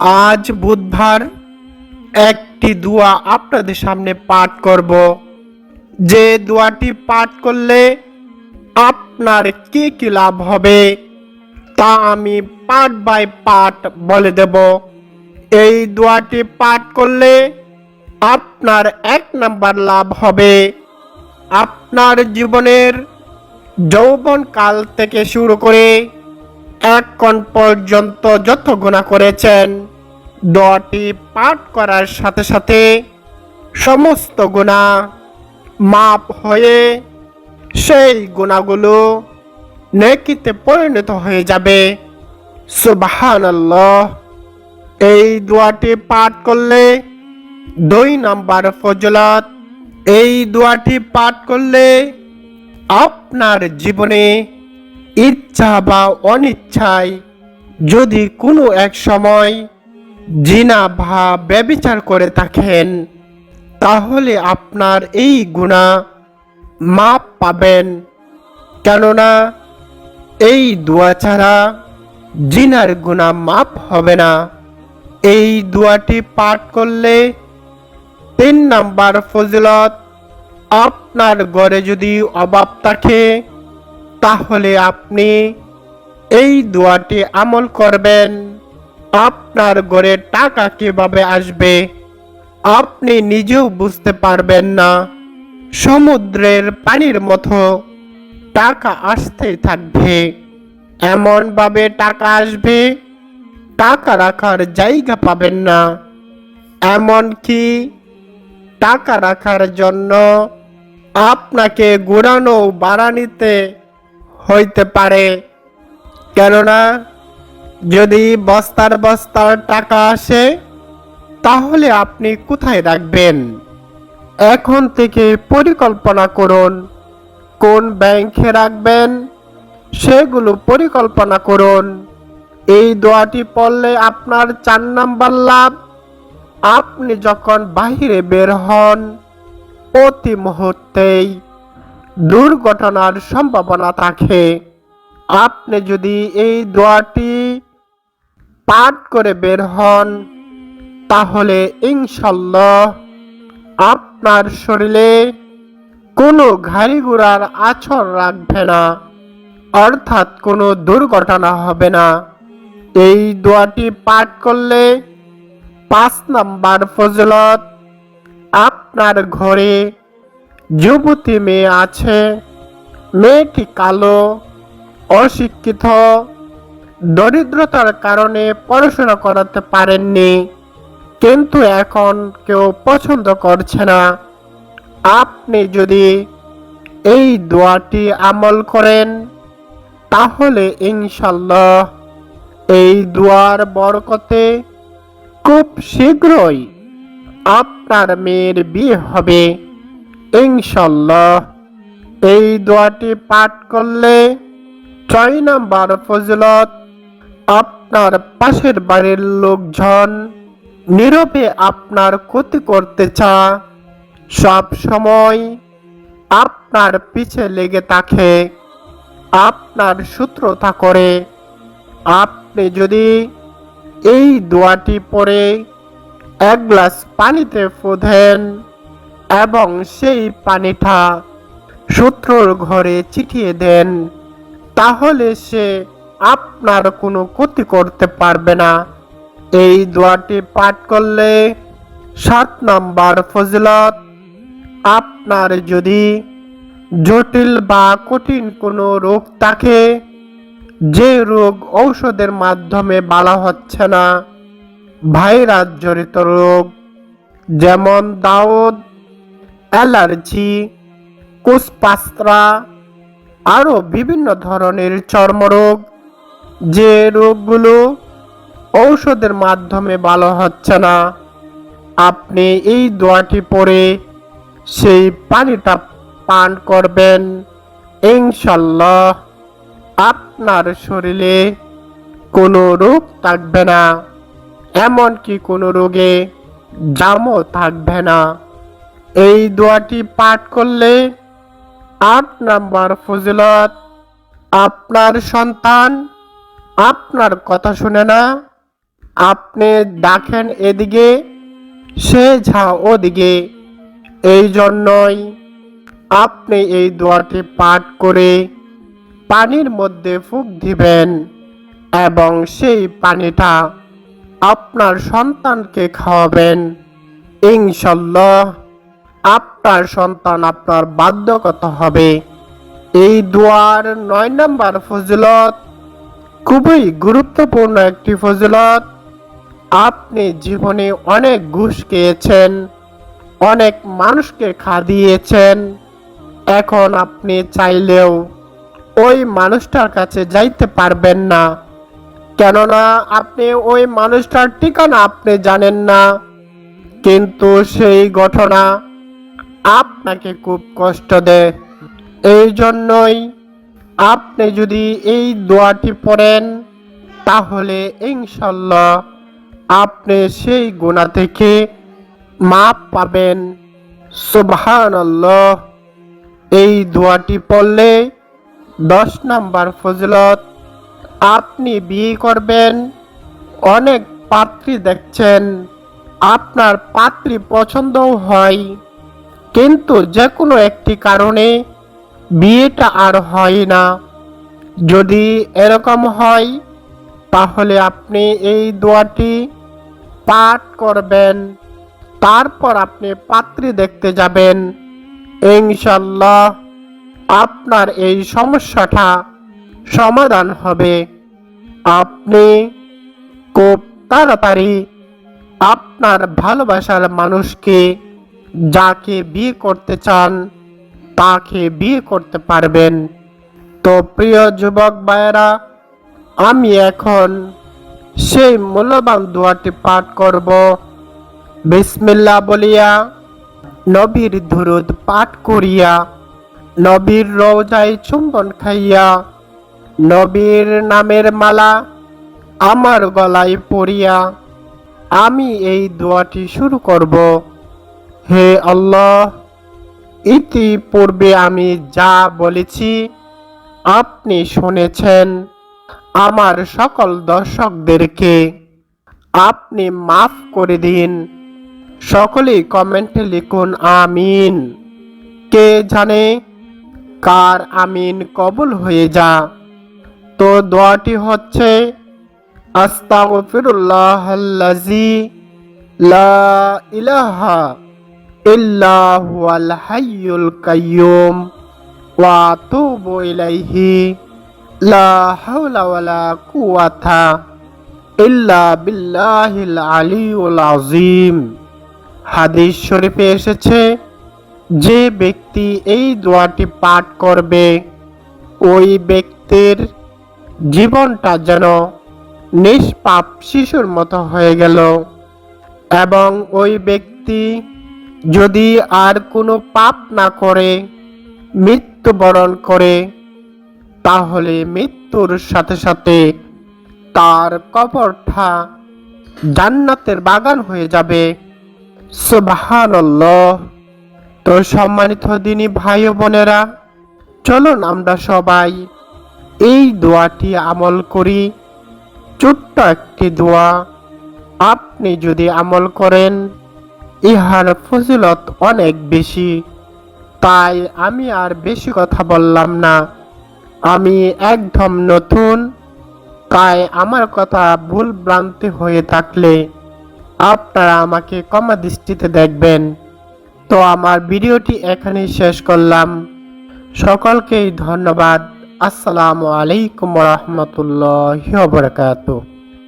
আজ বুধবার একটি দোয়া আপনাদের সামনে পাঠ করব। যে দোয়াটি পাঠ করলে আপনার কি কি লাভ হবে, তা আমি পার্ট বাই পার্ট বলে দেব। এই দোয়াটি পাঠ করলে আপনার এক নাম্বার লাভ হবে। আপনার জীবনের যৌবন কাল থেকে শুরু করে কণ পর্যন্ত যত গুণা করেছেন দোয়াটি পাঠ করার সাথে সাথে সমস্ত গুণা মাপ হয়ে সেই গুণাগুলো নেকিতে পরিণত হয়ে যাবে। সুবাহান এই দোয়াটি পাঠ করলে দুই নাম্বার ফজলত। এই দোয়াটি পাঠ করলে আপনার জীবনে ইচ্ছা বা অনিচ্ছায় যদি কোনো এক সময় জিনা বা ব্যবিচার করে থাকেন, তাহলে আপনার এই গুণা মাপ পাবেন। কেননা এই দোয়া ছাড়া জিনার গুণা মাপ হবে না। এই দোয়াটি পাঠ করলে তিন নাম্বার ফজিলত, আপনার ঘরে যদি অভাব থাকে তাহলে আপনি এই দোয়াটি আমল করবেন। আপনার ঘরে টাকা কীভাবে আসবে, আপনি নিজেও বুঝতে পারবেন না। সমুদ্রের পানির মতো টাকা আসতেই থাকবে। এমনভাবে টাকা আসবে, টাকা রাখার জায়গা পাবেন না। এমনকি টাকা রাখার জন্য আপনাকে ঘোরানো বাড়ানিতে হইতে পারে। কেননা, যদি বস্তার বস্তার টাকা আসে, তাহলে আপনি কোথায় রাখবেন? এখন থেকে পরিকল্পনা করুন। কোন ব্যাংকে রাখবেন, সেগুলো পরিকল্পনা করুন। এই দোয়াটি পড়লে আপনার চার নাম্বার লাভ। আপনি যখন বাহিরে বের হন প্রতি মুহূর্তেই দুর্ঘটনার সম্ভাবনা থাকে। আপনি যদি এই দোয়াটি পাঠ করে বের হন, তাহলে ইনশাল্লাহ আপনার শরীরে কোনো ঘাড়ি ঘোড়ার আছর রাখবে না, অর্থাৎ কোনো দুর্ঘটনা হবে না। এই দোয়াটি পাঠ করলে পাঁচ নাম্বার ফজলত, আপনার ঘরে যুবতী মেয়ে আছে। মেয়েটি কালো, অশিক্ষিত, দরিদ্রতার কারণে পড়াশোনা করাতে পারেননি, কিন্তু এখন কেউ পছন্দ করছে না। আপনি যদি এই দোয়াটি আমল করেন, তাহলে ইনশাল্লাহ এই দোয়ার বরকতে খুব শীঘ্রই আপনার মেয়ের বিয়ে হবে। ইনশাল্লাহ, এই দোয়াটি পাঠ করলে ছয় নাম্বার ফজলত, আপনার পাশের বাড়ির লোকজন নীরবে আপনার ক্ষতি করতে চা সব সময় আপনার পিছে লেগে থাকে, আপনার সূত্রতা করে। আপনি যদি এই দোয়াটি পরে এক গ্লাস পানিতে ফোধেন এবং সেই পানিটা শত্রুর ঘরে চিঠিয়ে দেন। তাহলে সে আপনার কোনো ক্ষতি করতে পারবে না। এই দোয়াটি পাঠ করলে সাত নাম্বার ফজলত, আপনার যদি জটিল বা কঠিন কোনো রোগ থাকে, যে রোগ ঔষধের মাধ্যমে বালা হচ্ছে না, ভাইরাস জড়িত রোগ, যেমন দাউদ অ্যালার্জি কুসপাস্ত্রা আরও বিভিন্ন ধরনের চর্মরোগ যে রোগগুলো ঔষধের মাধ্যমে ভালো হচ্ছে না। আপনি এই দোয়াটি পরে সেই পানিটা পান করবেন। ইনশাল্লাহ আপনার শরীরে কোনো রোগ থাকবে না, এমনকি কোনো রোগে জামও থাকবে না। এই দোয়াটি পাঠ করলে আট নাম্বার ফজিলত, আপনার সন্তান আপনার কথা শুনে না, আপনি ডাকেন এদিকে, সে ঝা ওদিকে। এই জন্যই আপনি এই দোয়াটি পাঠ করে পানির মধ্যে ফুক দিবেন এবং সেই পানিটা আপনার সন্তানকে খাওয়াবেন। ইনশাল্লাহ। আপনার সন্তান আপনার বাধ্যগত হবে। এই দোয়ার নয় নম্বর ফজিলত খুবই গুরুত্বপূর্ণ একটি ফজিলত। আপনি জীবনে অনেক ঘুষ খেয়েছেন, অনেক মানুষকে খাদিয়েছেন। এখন আপনি চাইলেও ওই মানুষটার কাছে যাইতে পারবেন না। কেননা আপনি ওই মানুষটার ঠিকানা আপনি জানেন না। কিন্তু সেই ঘটনা আপনাকে খুব কষ্ট দেয়। এই জন্যই আপনি যদি এই দোয়াটি পড়েন, তাহলে ইনশাল্লাহ আপনি সেই গুণা থেকে মাপ পাবেন। সুবহান এই দোয়াটি পড়লে দশ নাম্বার ফজলত, আপনি বিয়ে করবেন, অনেক পাত্রী দেখছেন, আপনার পাত্রী পছন্দও হয়। কিন্তু যে কোনো একটি কারণে বিয়েটা আর হয় না। যদি এরকম হয়, তাহলে আপনি এই দোয়াটি পাঠ করবেন, তারপর আপনি পাত্রী দেখতে যাবেন। ইনশাল্লাহ আপনার এই সমস্যাটা সমাধান হবে। আপনি খুব তাড়াতাড়ি আপনার ভালোবাসার মানুষকে যাকে বিয়ে করতে চান, তাকে বিয়ে করতে পারবেন। তো প্রিয় যুবক ভাইয়েরা, আমি এখন সেই মূল্যবান দোয়াটি পাঠ করব। বিসমিল্লা বলিয়া নবীর ধুরুদ পাঠ করিয়া, নবীর রোজায় চুম্বন খাইয়া, নবীর নামের মালা আমার গলায় পড়িয়া আমি এই দোয়াটি শুরু করব। হে আল্লাহ, ইতিপূর্বে আমি যা বলেছি আপনি শুনেছেন। আমার সকল দর্শকদেরকে আপনি মাফ করে দিন। সকলেই কমেন্টে লিখুন, আমিন। কে জানে কার আমিন কবুল হয়ে যা। তো দোয়াটি হচ্ছে, আস্তাগফিরুল্লাহ লা ইলাহা ইল্লা হুয়াল হাইয়ুল কাইয়ুম, ওয়া আতুবু ইলাইহি, লা হাওলা ওয়ালা ইল্লা বিল্লাহিল আলিউল আযীম। হাদিস শরীফে এসেছে, যে ব্যক্তি এই দোয়াটি পাঠ করবে, ওই ব্যক্তির জীবনটা যেন নিষ্পাপ শিশুর মতো হয়ে গেল এবং ওই ব্যক্তি যদি আর কোনো পাপ না করে, মৃত্যুবরণ করে, তাহলে মৃত্যুর সাথে সাথে তার কবরটা জান্নাতের বাগান হয়ে যাবে। তো সম্মানিত দিনী ভাই বোনেরা, চলুন আমরা সবাই এই দোয়াটি আমল করি। ছোট্ট একটি দোয়া, আপনি যদি আমল করেন ইহার ফজিলত অনেক বেশি। তাই আমি আর বেশি কথা বললাম না। আমি একদম নতুন। তাই আমার কথা ভুল ভ্রান্তি হয়ে থাকলে আপনারা আমাকে কমা দৃষ্টিতে দেখবেন। তো আমার ভিডিওটি এখানেই শেষ করলাম। সকলকেই ধন্যবাদ। আসসালামু আলাইকুম রহমতুল্লাহ বরকাত